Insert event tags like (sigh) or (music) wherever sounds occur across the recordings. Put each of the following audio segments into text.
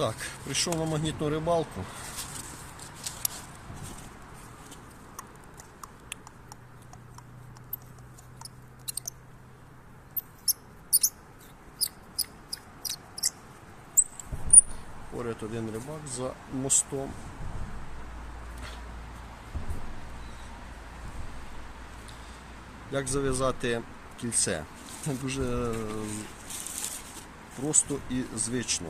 Так, прийшов на магнітну рибалку. Поряд один рибак за мостом. Як зав'язати кільце? (laughs) Дуже е, просто і звично.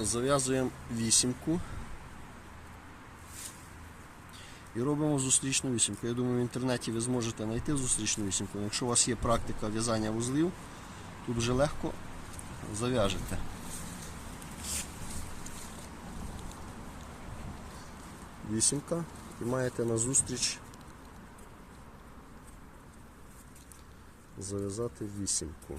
Зав'язуємо вісімку і робимо зустрічну вісімку. Я думаю, в інтернеті ви зможете знайти зустрічну вісімку. Якщо у вас є практика в'язання вузлів, тут вже легко зав'яжете. Вісімка і маєте на зустріч зав'язати вісімку.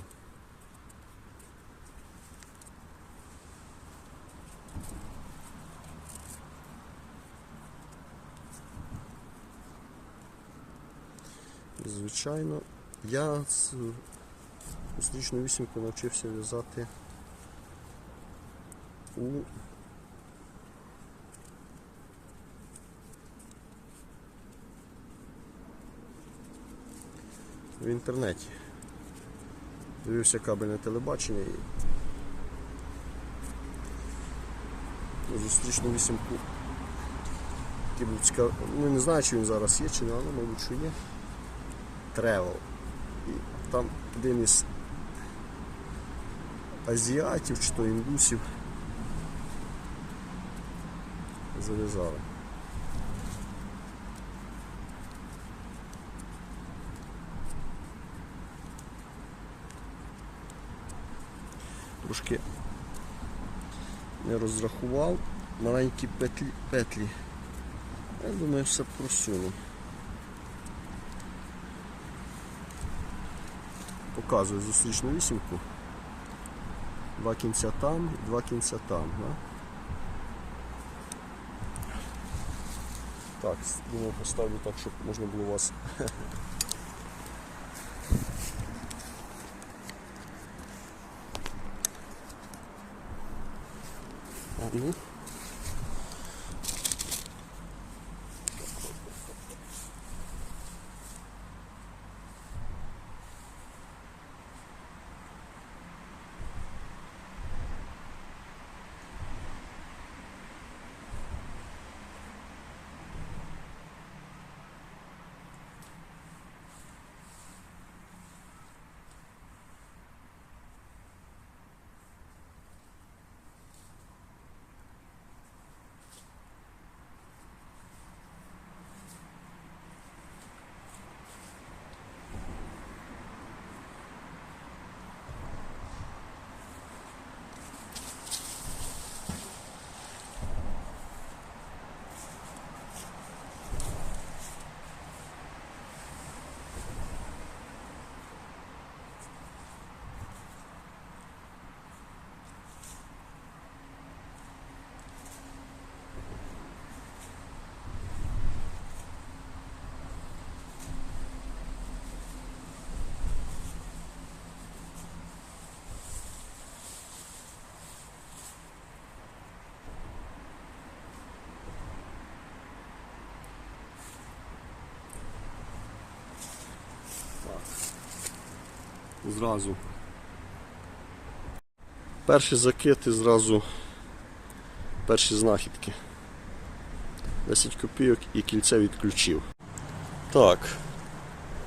Звичайно, я з зустрічну вісімку навчився в'язати у в інтернеті. Дивився кабельне телебачення і зустрічну вісімку. цікав- Ну не знаю, чи він зараз є, чи не, але мабуть, що є. Тревел. І там один із азіатів чи то індусів зав'язали. Трошки не розрахував маленькі петлі. петлі. Я думаю, все просуну. Показую зустрічну вісімку. Два кінця там і два кінця там. Да? Так, думаю, поставлю так, щоб можна було вас. (laughs) А, Зразу. Перші закити зразу перші знахідки. 10 копійок і кільце відключив. Так.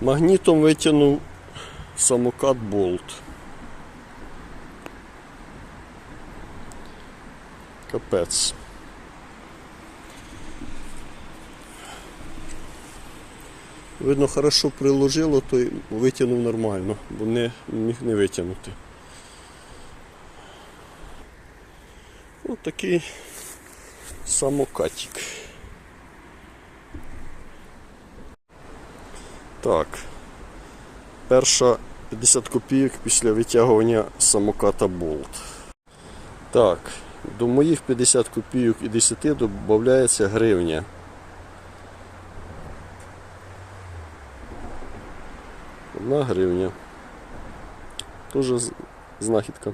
Магнітом витягнув самокат болт. Капець. Видно, хорошо приложило, то й витягнув нормально, бо не міг не витягнути. Ось такий самокатик. Так. Перша 50 копійок після витягування самоката болт. Так, до моїх 50 копійок і 10 додається гривня. Одна гривня. Тоже знахідка.